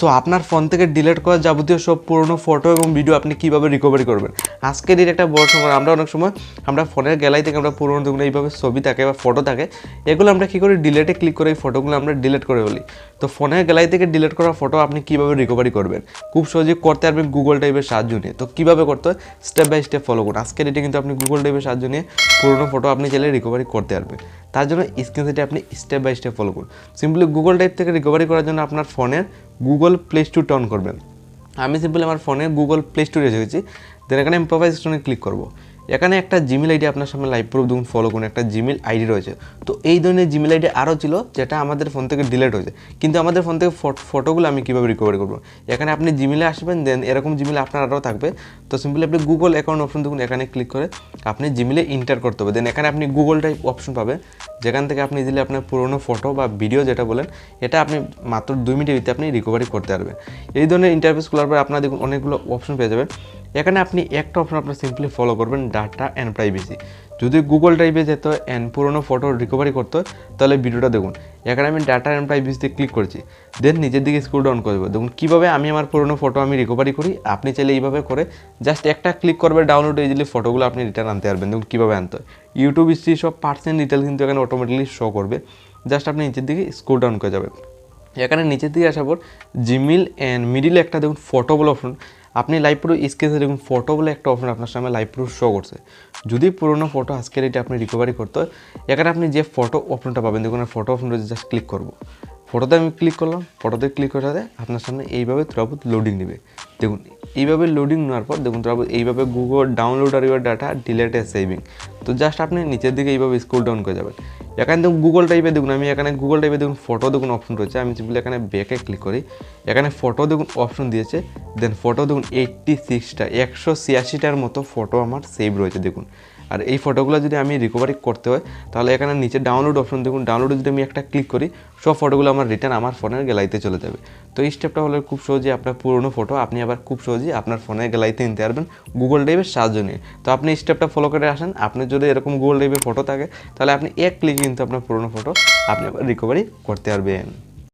So আপনার phone থেকে delete করা যাবতীয় সব পুরনো ফটো এবং ভিডিও আপনি কীভাবে রিকভারি করবেন? আজকের এর একটা বড় সময়, আমরা অনেক সময়, আমরা ফোনের গ্যালারি থেকে আমরা পুরনো যেগুলো এইভাবে ছবি থাকে বা ফটো থাকে, এগুলো আমরা কী করি ডিলেটে ক্লিক করে এই ফটোগুলো আমরা ডিলিট করে ফেলি? তো ফোনের গ্যালারি থেকে ডিলিট করা ফটো আপনি কীভাবে রিকভারি করবেন? খুব সহজে করতে পারবেন গুগল টাইপের সাহায্য নিয়ে। তো কীভাবে করতে হয়? স্টেপ বাই স্টেপ ফলো করুন। আজকের এটা কিন্তু আপনি গুগল টাইপের সাহায্য নিয়ে পুরনো ফটো আপনি চাইলে রিকভারি করতে পারবেন। তার জন্য স্ক্রিন আপনি স্টেপ বাই স্টেপ ফলো করুন। সিম্পলি গুগল টাইপ থেকে রিকভারি করার জন্য আপনার ফোনের গুগল প্লে স্টোরটা অন করবেন। আমি সিম্পলি আমার ফোনে গুগল প্লে স্টোরে গেছি দেন এখানে আমি স্টোনে ক্লিক করব। এখানে একটা জিমেল আইডি আপনার সামনে লাইভ প্রুফ দেখুন ফলো করুন, একটা জিমেল আইডি রয়েছে। তো এই ধরনের জিমেল আইডি আরও ছিল যেটা আমাদের ফোন থেকে ডিলেট হয়েছে। কিন্তু আমাদের ফোন থেকে ফটোগুলো আমি কীভাবে রিকভারি করব? এখানে আপনি জিমেলে আসবেন দেন এরকম জিমেল আপনার আরও থাকবে। তো সিম্পলি আপনি গুগল অ্যাকাউন্ট অপশন দেখুন, এখানে ক্লিক করে আপনি জিমেলে ইন্টার করতে হবে। দেন এখানে আপনি গুগল টাইপ অপশন পাবেন। যেখান থেকে আপনি দিলে আপনার পুরনো ফটো বা ভিডিও যেটা বলেন, এটা আপনি মাত্র দুই মিনিটের ভিতরে আপনি রিকভারি করতে পারবেন। এই ধরনের ইন্টারভিউস খোলার পরে আপনার দেখুন অনেকগুলো অপশন পেয়ে যাবেন। এখানে আপনি একটা অপশন আপনার সিম্পলি ফলো করবেন ডাটা অ্যান্ড প্রাইভেসি যদি গুগল ড্রাইভে যেত অ্যান্ড পুরোনো ফটো রিকভারি করতে হয় তাহলে ভিডিওটা দেখুন। এখানে আমি ডাটা অ্যান্ড প্রাইভেসিতে ক্লিক করছি। দেন নিজের দিকে স্ক্রল ডাউন করব দেখুন, কীভাবে আমি আমার পুরোনো ফটো আমি রিকভারি করি? আপনি চাইলে এইভাবে করে জাস্ট একটা ক্লিক করবে ডাউনলোড ইজিলি ফটোগুলো আপনি রিটার্ন আনতে পারবেন। দেখুন, কীভাবে আনতে হয়। ইউটিউব হিস্ট্রি সব পার্সেন্ট ডিটেল কিন্তু এখানে অটোমেটিকলি শো করবে। জাস্ট আপনি নিচের দিকে স্ক্রল ডাউন করে যাবেন। এখানে নিচের দিকে আসার পর জিমেল অ্যান্ড মিডিলে একটা দেখুন ফটো বলে অপশন আপনি লাইভ প্রুফ স্ক্রিনে দেখুন ফটো বলে একটা অপশন আপনার সামনে লাইভ প্রুফ শো করছে। যদি পুরোনো ফটো আজকের এটা আপনি রিকভারি করতে হয়, এখানে আপনি যে ফটো অপশনটা পাবেন, দেখুন ফটো অপশন রয়েছে জাস্ট ক্লিক করব। ফটোতে আমি ক্লিক করলাম ফটোতে ক্লিক করাতে আপনার সামনে এইভাবে ত্রাবুত লোডিং নেবে দেখুন, এইভাবে লোডিং নেওয়ার পর, দেখুন ত্রাবুত এইভাবে গুগল ডাউনলোড আর ইউর ডাটা ডিলেট সেভিং তো জাস্ট আপনি নিচের দিকে এইভাবে স্ক্রল ডাউন করে যাবেন। এখানে দেখুন গুগল টাইপে দেখুন, আমি এখানে গুগল টাইপে দেখুন ফটো দেখুন অপশন রয়েছে, আমি সিম্পলি এখানে ব্যাকে ক্লিক করি, এখানে ফটো দেখুন অপশন দিয়েছে দেন ফটো দেখুন এইট্টি সিক্সটা একশো ছিয়াশিটার মতো ফটো আমার সেভ রয়েছে দেখুন। আর এই ফটোগুলো যদি আমি রিকভারি করতে হয়, তাহলে এখানে নিচে ডাউনলোড অপশন দেখুন। ডাউনলোডে যদি আমি একটা ক্লিক করি, সব ফটোগুলো আমার রিটার্ন আমার ফোনের গ্যালারিতে চলে যাবে। তো এই স্টেপটা হলে খুব সহজে আপনার পুরনো ফটো আপনি আবার খুব সহজেই আপনার ফোনের গ্যালারিতে নিতে পারবেন গুগল ড্রাইভের সাহায্য নিয়ে। তো আপনি এই স্টেপটা ফলো করে আসেন। আপনি যদি এরকম গুগল ড্রাইভে ফটো থাকে, তাহলে আপনি এক ক্লিক কিন্তু আপনার পুরনো ফটো আপনি আবার রিকভারি করতে পারবেন।